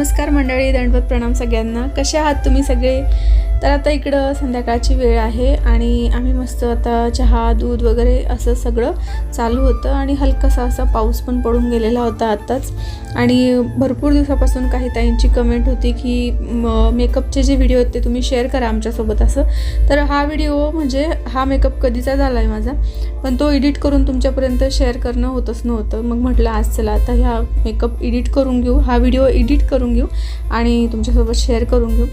नमस्कार मंडळी दंडवत प्रणाम सगळ्यांना. कसे आहात तुम्ही सगळे? तर आता इकडं संध्याकाळची वेळ आहे आणि आम्ही मस्त आता चहा दूध वगैरे असं सगळं चालू होतं आणि हलकासा असा पाऊस पण पडून गेलेला होता आत्ताच आणि भरपूर दिवसापासून काही ताईंची कमेंट होती की मेकअपचे जे व्हिडिओ आहेत ते तुम्ही शेअर करा आमच्यासोबत असं. तर हा व्हिडिओ म्हणजे हा मेकअप कधीचा झाला आहे माझा? पण तो एडिट करून तुमच्यापर्यंत शेअर करणं होतच नव्हतं. मग म्हटलं आज चला आता ह्या मेकअप एडिट करून घेऊ. हा व्हिडिओ एडिट करून घेऊ आणि तुमच्यासोबत शेअर करून घेऊ.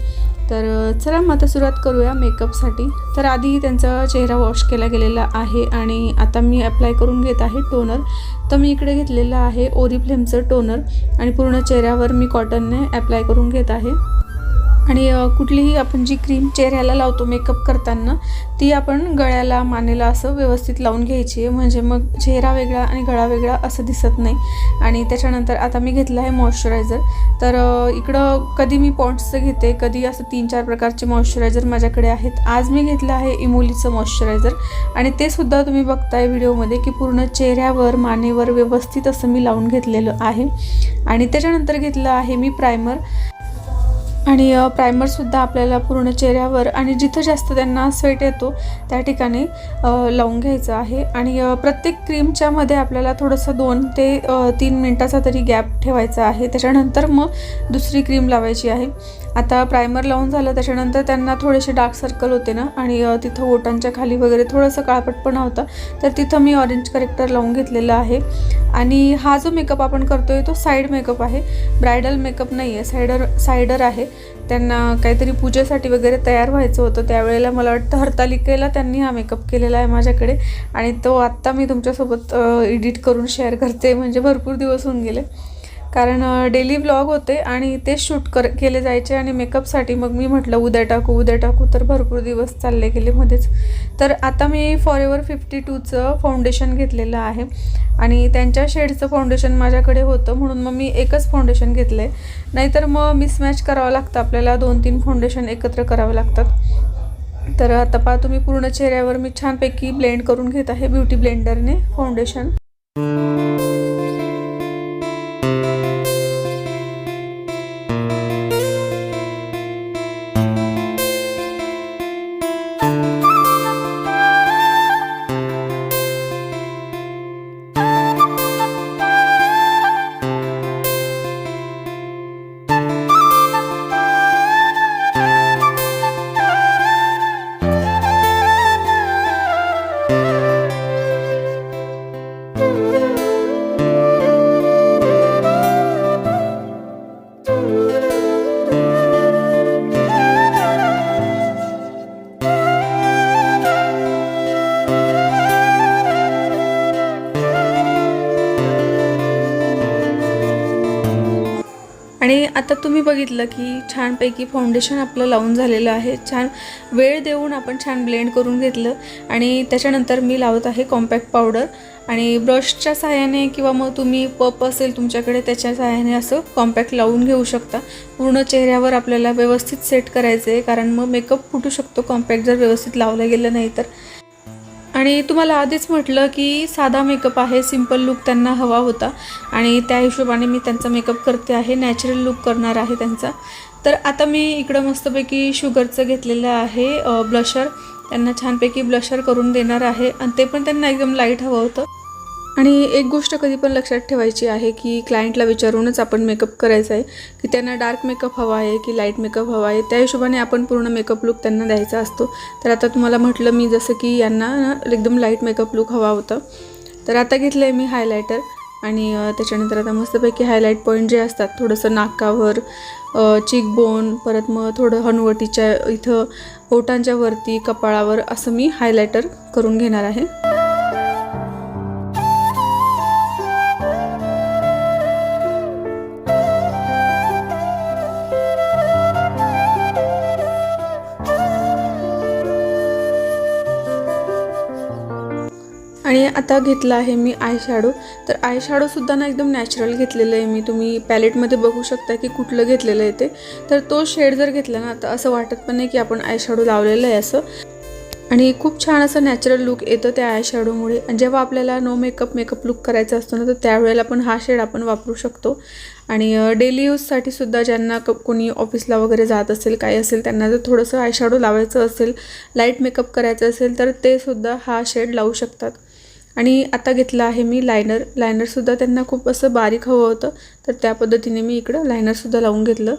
तर चला मग आता सुरुवात करूया मेकअपसाठी. तर आधी त्यांचा चेहरा वॉश केला गेलेला आहे आणि आता मी अप्लाय करून घेत आहे टोनर. तर मी इकडे घेतलेलं आहे ओरिफ्लेमचं टोनर आणि पूर्ण चेहऱ्यावर मी कॉटनने अप्लाय करून घेत आहे. आणि कुठलीही आपण जी क्रीम चेहऱ्याला लावतो मेकअप करताना ती आपण गळ्याला मानेला असं व्यवस्थित लावून घ्यायची आहे. म्हणजे मग चेहरा वेगळा आणि गळा वेगळा असं दिसत नाही. आणि त्याच्यानंतर आता मी घेतलं आहे मॉइश्चरायझर तर इकडं कधी मी पॉन्ड्सचं घेते कधी असं तीन चार प्रकारचे मॉइश्चरायझर माझ्याकडे आहेत. आज मी घेतलं आहे इमोलीचं मॉइश्चरायझर आणि ते सुद्धा तुम्ही बघताय व्हिडिओमध्ये की पूर्ण चेहऱ्यावर मानेवर व्यवस्थित असं मी लावून घेतलेलं आहे. आणि त्याच्यानंतर घेतलं आहे मी प्रायमर आणि प्रायमरसुद्धा आपल्याला पूर्ण चेहऱ्यावर आणि जिथं जास्त त्यांना स्वेट येतो त्या ठिकाणी लावून घ्यायचं आहे. आणि प्रत्येक क्रीमच्यामध्ये आपल्याला थोडंसं दोन ते तीन मिनटाचा तरी गॅप ठेवायचा आहे. त्याच्यानंतर मग दुसरी क्रीम लावायची आहे. आता प्रायमर लावून झालं त्याच्यानंतर त्यांना थोडेसे डार्क सर्कल होते ना आणि तिथं ओटांच्या खाली वगैरे थोडंसं काळपटपणा होता तर तिथं मी ऑरेंज करेक्टर लावून घेतलेला आहे. आणि हा जो मेकअप आपण करतो आहे तो साईड मेकअप आहे. ब्रायडल मेकअप नाही आहे सायडर सायडर आहे. त्यांना काहीतरी पूजेसाठी वगैरे तयार व्हायचं होतं त्यावेळेला मला वाटतं हरतालिकेला त्यांनी हा मेकअप केलेला आहे माझ्याकडे. आणि तो आत्ता मी तुमच्यासोबत एडिट करून शेअर करते म्हणजे भरपूर दिवस होऊन गेले. कारण डेली व्लॉग होते आणि ते शूट कर केले जायचे आणि मेकअपसाठी मग मी म्हटलं उद्या टाकू उद्या टाकू तर भरपूर दिवस चालले गेले मध्येच. तर आता मी फॉरेवर फिफ्टी टूचं फाउंडेशन घेतलेलं आहे आणि त्यांच्या शेडचं फाउंडेशन माझ्याकडे होतं म्हणून मग मी एकच फाउंडेशन घेतलं आहे नाहीतर मग मिसमॅच करावं लागतं आपल्याला दोन तीन फाउंडेशन एकत्र करावं लागतात. तर आता पहा तुम्ही पूर्ण चेहऱ्यावर मी छानपैकी ब्लेंड करून घेत आहे ब्युटी ब्लेंडरने फाउंडेशन आणि आता तुम्ही बघितलं की छानपैकी फाउंडेशन आपलं लावून झालेलं आहे. छान वेळ देऊन आपण छान ब्लेंड करून घेतलं. आणि त्याच्यानंतर मी लावत आहे कॉम्पॅक्ट पावडर आणि ब्रशच्या सहाय्याने किंवा मग तुम्ही पप असेल तुमच्याकडे त्याच्या सहाय्याने असं कॉम्पॅक्ट लावून घेऊ शकता. पूर्ण चेहऱ्यावर आपल्याला व्यवस्थित सेट करायचं आहे कारण मग मेकअप फुटू शकतो कॉम्पॅक्ट जर व्यवस्थित लावलं गेलं नाही तर. आणि तुम्हाला आधीच म्हटलं की साधा मेकअप आहे सिंपल लुक त्यांना हवा होता. आणि त्या हिशोबाने मी त्यांचा मेकअप करते आहे नॅचरल लुक करणार आहे त्यांचा. तर आता मी इकडं मस्तपैकी शुगरचं घेतलेलं आहे ब्लशर त्यांना छानपैकी ब्लशर करून देणार आहे. आणि ते पण त्यांना एकदम लाइट हवं होतं. आणि एक गोष्ट कधी पण लक्षात ठेवायची आहे की क्लायंटला विचारूनच आपण मेकअप करायचा आहे की त्यांना डार्क मेकअप हवा आहे की लाइट मेकअप हवा आहे त्या हिशोबाने आपण पूर्ण मेकअप लुक त्यांना द्यायचा असतो. तर आता तुम्हाला म्हटलं मी जसं की यांना एकदम लाइट मेकअप लुक हवा होता. तर आता घेतलं आहे मी हायलायटर आणि त्याच्यानंतर आता मस्तपैकी हायलाईट पॉईंट जे असतात थोडंसं नाकावर चिकबोन परत मग थोडं हनुवटीच्या इथं ओठांच्या वरती कपाळावर असं मी हायलायटर करून घेणार आहे. आणि आता घेतला आहे मी आय शॅडो तर आय शॅडोसुद्धा ना एकदम नॅचरल घेतलेलं आहे मी. तुम्ही पॅलेटमध्ये बघू शकता की कुठलं घेतलेलं आहे ते. तर तो शेड जर घेतला ना तर असं वाटत पण नाही की आपण आय शॅडो लावलेलं आहे असं. आणि खूप छान असं नॅचरल लुक येतं त्या आय शॅडोमुळे जेव्हा आपल्याला नो मेकअप मेकअप लुक करायचा असतो ना तर त्यावेळेला पण हा शेड आपण वापरू शकतो. आणि डेली यूजसाठी सुद्धा ज्यांना क कोणी ऑफिसला वगैरे जात असेल काही असेल त्यांना जर थोडंसं आय शॅडो लावायचं असेल लाइट मेकअप करायचं असेल तर ते सुद्धा हा शेड लावू शकतात. आणि आता घेतलं आहे मी लायनर लायनरसुद्धा त्यांना खूप असं बारीक हवं होतं तर त्या पद्धतीने मी इकडं लायनरसुद्धा लावून घेतलं.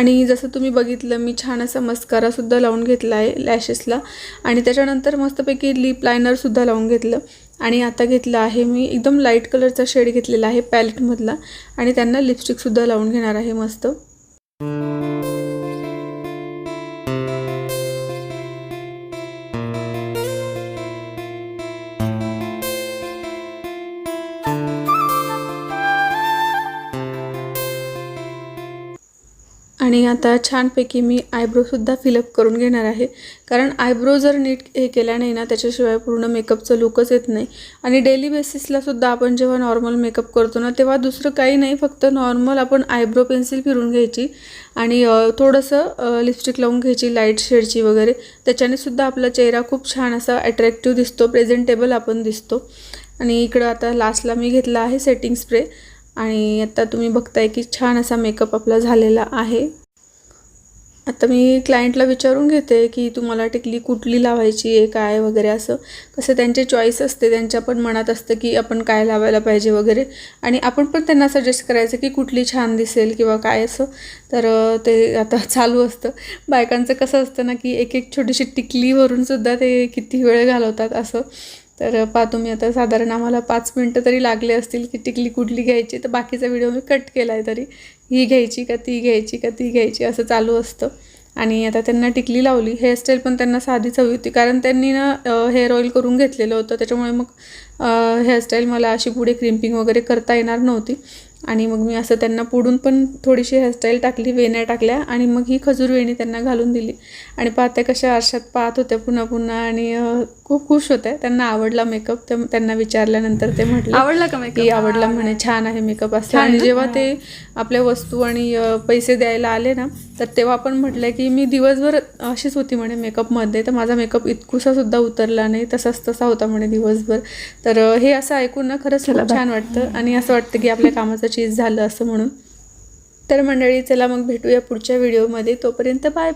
आणि जसं तुम्ही बघितलं मी छान असा मस्कारासुद्धा लावून घेतला आहे लॅशेसला. आणि त्याच्यानंतर मस्तपैकी लिप लायनरसुद्धा लावून घेतलं. आणि आता घेतलं आहे मी एकदम लाइट कलरचा शेड घेतलेला आहे पॅलेटमधला आणि त्यांना लिपस्टिकसुद्धा लावून घेणार आहे मस्त. आणि आता छानपैकी मी आयब्रोसुद्धा फिलअप करून घेणार आहे. कारण आयब्रो जर नीट हे केल्या नाही ना त्याच्याशिवाय पूर्ण मेकअपचं लुकच येत नाही. आणि डेली बेसिसलासुद्धा आपण जेव्हा नॉर्मल मेकअप करतो ना तेव्हा दुसरं काही नाही फक्त नॉर्मल आपण आयब्रो पेन्सिल फिरून घ्यायची. आणि थोडंसं लिपस्टिक लावून घ्यायची लाइट शेडची वगैरे. त्याच्याने सुद्धा आपला चेहरा खूप छान असा अट्रॅक्टिव्ह दिसतो प्रेझेंटेबल आपण दिसतो. आणि इकडं आता लास्टला मी घेतला आहे सेटिंग स्प्रे आणि आता तुम्ही बघताय की छान असा मेकअप आपला झालेला आहे. आता मी क्लायंटला विचारून घेते की तुम्हाला टिकली कुठली लावायची आहे काय वगैरे असं. कसं त्यांचे चॉईस असते त्यांच्या पण मनात असतं की आपण काय लावायला पाहिजे वगैरे. आणि आपण पण त्यांना सजेस्ट करायचं की कुठली छान दिसेल किंवा काय असं. तर ते आता चालू असतं. बायकांचं कसं असतं ना की एक एक छोटीशी टिकलीवरून सुद्धा ते किती वेळ घालवतात असं. तर पहा तुम्ही आता साधारण आम्हाला पाच मिनटं तरी लागले असतील की टिकली कुठली घ्यायची. तर बाकीचा व्हिडिओ मी कट केला आहे तरी. ही घ्यायची का ती घ्यायची का ती घ्यायची असं चालू असतं. आणि आता त्यांना टिकली लावली. हेअरस्टाईल पण त्यांना साधीच हवी होती. कारण त्यांनी ना हेअर ऑईल करून घेतलेलं होतं. त्याच्यामुळे मग हेअरस्टाईल मला अशी पुढे क्रिम्पिंग वगैरे करता येणार नव्हती. आणि मग मी असं त्यांना पुढून पण थोडीशी हेअरस्टाईल टाकली वेण्या टाकल्या आणि मग ही खजूर वेणी त्यांना घालून दिली. आणि पाहत्या कशा आरशात पाहत होत्या पुन्हा पुन्हा आणि खूप खुश होत्या. त्यांना आवडला मेकअप ते त्यांना विचारल्यानंतर ते म्हटले आवडला का makeup? की आवडला म्हणे छान आहे मेकअप असं. आणि? जेव्हा ते आपल्या वस्तू आणि पैसे द्यायला आले ना तर तेव्हा आपण म्हटलं की मी दिवसभर अशीच होती म्हणे मेकअपमध्ये तर माझा मेकअप इतकुसा सुद्धा उतरला नाही तसाच तसा होता म्हणे दिवसभर. तर हे असं ऐकून ना खरंच खूप छान वाटतं. आणि असं वाटतं की आपल्या कामाचं चीज झालं असं म्हणून. तर मंडळी चला मग भेटूया पुढच्या व्हिडिओमध्ये तोपर्यंत बाय बाय.